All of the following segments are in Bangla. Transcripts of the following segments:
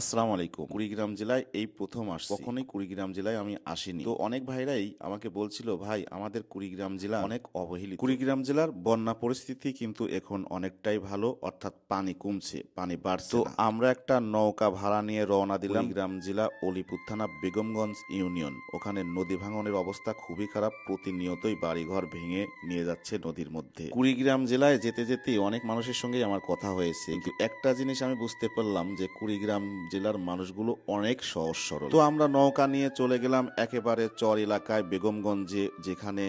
আসসালামু আলাইকুম। কুড়িগ্রাম জেলায় এই প্রথম আসছি। কখনোই কুড়িগ্রাম জেলায় আমি আসিনি। তো অনেক ভাইরাই আমাকে বলছিল ভাই আমাদের কুড়িগ্রাম জেলা অনেক অবহেলিত। কুড়িগ্রাম জেলার বন্যা পরিস্থিতি কিন্তু এখন অনেকটাই ভালো অর্থাৎ পানি কমছে পানি বাড়ছে তো আমরা একটা নৌকা ভাড়া নিয়ে রওনা দিলাম। গ্রাম জেলা অলিপুর থানা বেগমগঞ্জ ইউনিয়ন। ওখানে নদী ভাঙনের অবস্থা খুবই খারাপ প্রতিনিয়তই বাড়িঘর ভেঙে নিয়ে যাচ্ছে নদীর মধ্যে। কুড়িগ্রাম জেলায় যেতে যেতে অনেক মানুষের সঙ্গে আমার কথা হয়েছে। কিন্তু একটা জিনিস আমি বুঝতে পারলাম যে কুড়িগ্রাম জেলার মানুষগুলো অনেক সহজ সরল। তো আমরা নৌকা নিয়ে চলে গেলাম একেবারে চর এলাকায় বেগমগঞ্জে যেখানে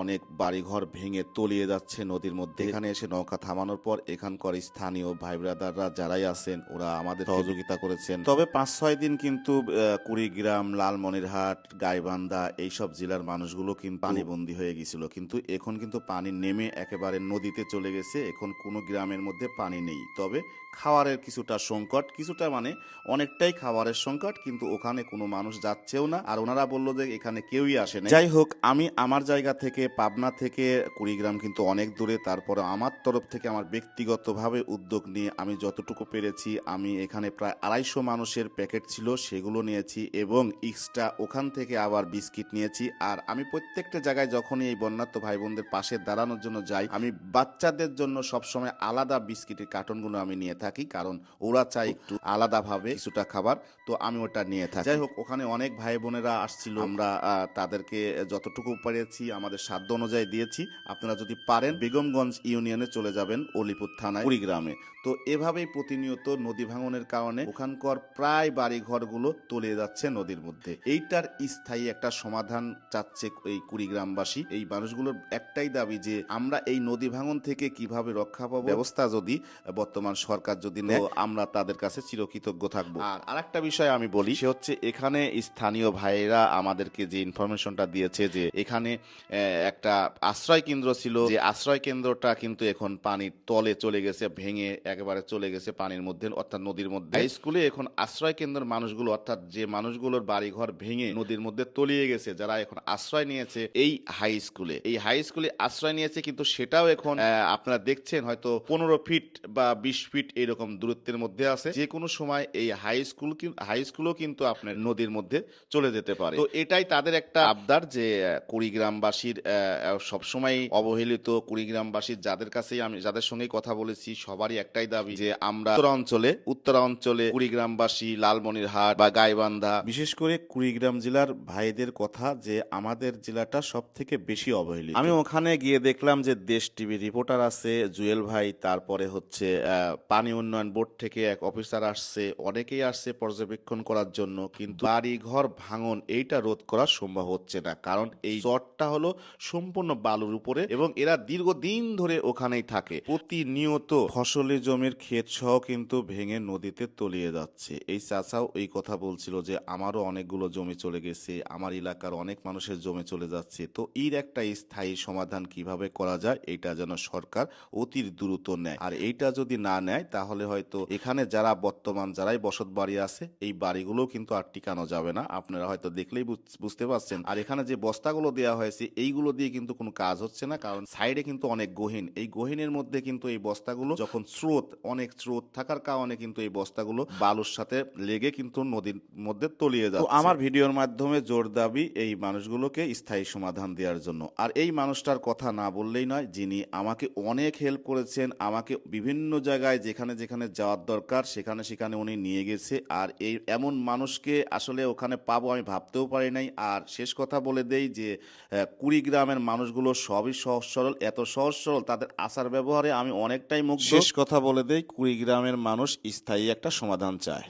অনেক বাড়িঘর ভেঙে তলিয়ে যাচ্ছে নদীর মধ্যে। এখানে এসে নৌকা থামানোর পর এখানকার স্থানীয় ভাই ব্রাদাররা যারাই আছেন ওরা আমাদের সহযোগিতা করেছেন। তবে পাঁচ ছয় দিন কিন্তু কুড়িগ্রাম লালমনিরহাট গাইবান্ধা এইসব জেলার মানুষগুলো কিন্তু পানিবন্দী হয়ে গেছিল। কিন্তু এখন কিন্তু পানি নেমে একেবারে নদীতে চলে গেছে। এখন কোনো গ্রামের মধ্যে পানি নেই। তবে খাওয়ারের কিছুটা সংকট কিছুটা মানে অনেকটাই খাবারের সংকট, কিন্তু ওখানে কোনো মানুষ যাচ্ছেও না। আর ওনারা বলল যে এখানে কেউই আসে না যাই হোক, আমি আমার জায়গা থেকে পাবনা থেকে কুড়িগ্রাম কিন্তু অনেক দূরে, তারপরে আমার তরফ থেকে আমার ব্যক্তিগতভাবে উদ্যোগ নিয়ে আমি যতটুকু পেরেছি, আমি এখানে প্রায় আড়াইশো মানুষের প্যাকেট ছিল, সেগুলো নিয়েছি এবং এক্সট্রা ওখান থেকে আবার বিস্কিট নিয়েছি। আর আমি প্রত্যেকটা জায়গায় যখনই এই বন্যাত্ম ভাই বোনদের পাশে দাঁড়ানোর জন্য যাই, আমি বাচ্চাদের জন্য সবসময় আলাদা বিস্কিটের কার্টনগুলো আমি নিয়ে থাকি, কারণ ওরা চাই একটু আলাদাভাবে কিছুটা খাবার তো আমি ওটা নিয়ে থাকি। যাই হোক ওখানে অনেক ভাই বোনেরা আসছিল। আমরা তাদেরকে যতটুকু পেরেছি আমাদের সাধ্য অনুযায়ী দিয়েছি। আপনারা যদি পারেন বেগমগঞ্জ ইউনিয়নে চলে যাবেন অলিপুর থানায় কুড়িগ্রামে। তো এভাবেই প্রতিনিয়ত নদী ভাঙনের কারণে ওখানকার প্রায় বাড়ি ঘরগুলো তলিয়ে যাচ্ছে নদীর মধ্যে। এইটার স্থায়ী একটা সমাধান চাচ্ছে এই কুড়িগ্রামবাসী। এই মানুষগুলোর একটাই দাবি যে আমরা এই নদী ভাঙন থেকে কীভাবে রক্ষা পাবো ব্যবস্থা যদি বর্তমান সরকার যদি নেয় আমরা তাদের কাছে চিরকৃতজ্ঞ। থাকব। আর আরেকটা বিষয় আমি বলি সে হচ্ছে এখানে স্থানীয় ভাইয়েরা আমাদেরকে যে ইনফরমেশনটা দিয়েছে যে এখানে একটা আশ্রয় কেন্দ্র ছিল। যে আশ্রয় কেন্দ্রটা কিন্তু এখন পানির তলে চলে গেছে ভেঙে একেবারে চলে গেছে পানির মধ্যে অর্থাৎ নদীর মধ্যে। হাই স্কুলে এখন আশ্রয় কেন্দ্রের মানুষগুলো অর্থাৎ যে মানুষগুলোর বাড়িঘর ভেঙে নদীর মধ্যে তলিয়ে গেছে যারা এখন আশ্রয় নিয়েছে এই হাই স্কুলে এই হাই স্কুলে আশ্রয় নিয়েছে কিন্তু সেটাও এখন আপনারা দেখছেন হয়তো পনেরো ফিট বা বিশ ফিট এরকম দূরত্বের মধ্যে আছে। যে কোনো সময় এই হাই স্কুল হাই স্কুলও কিন্তু আপনার নদীর মধ্যে চলে যেতে পারে। তো এটাই তাদের একটা আবদার যে কুড়িগ্রামবাসীর সবসময় অবহেলিত কুড়িগ্রামবাসীর যাদের কাছেই আমি, যাদের সঙ্গেই কথা বলেছি, সবারই একটাই দাবি যে, আমরা উত্তরাঞ্চলে উত্তরাঞ্চলে কুড়িগ্রামবাসী, লালমনিরহাট বা গাইবান্ধা, বিশেষ করে কুড়িগ্রাম জেলার ভাইদের কথা যে, আমাদের জেলাটা সব থেকে বেশি অবহেলিত। আমি ওখানে গিয়ে দেখলাম যে, দেশ টিভি রিপোর্টার আছে, জুয়েল ভাই, তারপরে হচ্ছে পানি উন্নয়ন বোর্ড থেকে এক অফিসার আসছে অনেকেই আসছে পর্যবেক্ষণ করার জন্য, কিন্তু বাড়ি ঘর ভাঙন এইটা রোধ করা সম্ভব হচ্ছে না। কারণ এই চরটা হলো সম্পূর্ণ বালুর উপরে এবং এরা দীর্ঘদিন ধরে ওখানেই থাকে। প্রতিনিয়ত ফসলি জমির ক্ষেত সহ কিন্তু ভেঙে নদীতে তলিয়ে যাচ্ছে। এই চাচাও এই কথা বলছিল যে, আমারও অনেকগুলো জমি চলে গেছে, আমার এলাকার অনেক মানুষের জমি চলে যাচ্ছে। তো এর একটা স্থায়ী সমাধান কীভাবে করা যায় এটা যেন সরকার অতি দ্রুত নেয়। আর এইটা যদি না নেয়, তাহলে হয়তো এখানে যারা বর্তমান যারাই বসত বাড়ি আছে এই বাড়িগুলো কিন্তু আর টিকানো যাবে না। আপনারা হয়তো দেখলেই বুঝ- বুঝতে পারছেন। আর এখানে যে বস্তাগুলো দেওয়া হয়েছে এইগুলো দিয়ে কিন্তু কোনো কাজ হচ্ছে না কারণ সাইডে কিন্তু অনেক গহীন। এই গহীনের মধ্যে কিন্তু এই বস্তাগুলো যখন স্রোত অনেক স্রোত থাকার কারণে কিন্তু এই বস্তাগুলো বালুর সাথে লেগে কিন্তু নদীর মধ্যে তলিয়ে যাচ্ছে। আমার ভিডিওর মাধ্যমে জোর দাবি এই মানুষগুলোকে স্থায়ী সমাধান দেওয়ার জন্য। আর এই মানুষটার কথা না বললেই নয় যিনি আমাকে অনেক হেল্প করেছেন আমাকে বিভিন্ন জায়গায় যেখানে যেখানে যাওয়ার দরকার সেখানে সেখানে উনি নিয়ে গেছে। আর এই এমন মানুষকে আসলে ওখানে পাবো আমি ভাবতেও পারি নাই। আর শেষ কথা বলে দেই যে কুড়ি কুড়িগ্রামের মানুষগুলো সবই সহজ সরল। এত সহজ সরল, তাদের আচার ব্যবহারে আমি অনেকটাই মুখ শেষ কথা বলে দেই কুড়িগ্রামের মানুষ স্থায়ী একটা সমাধান চায়।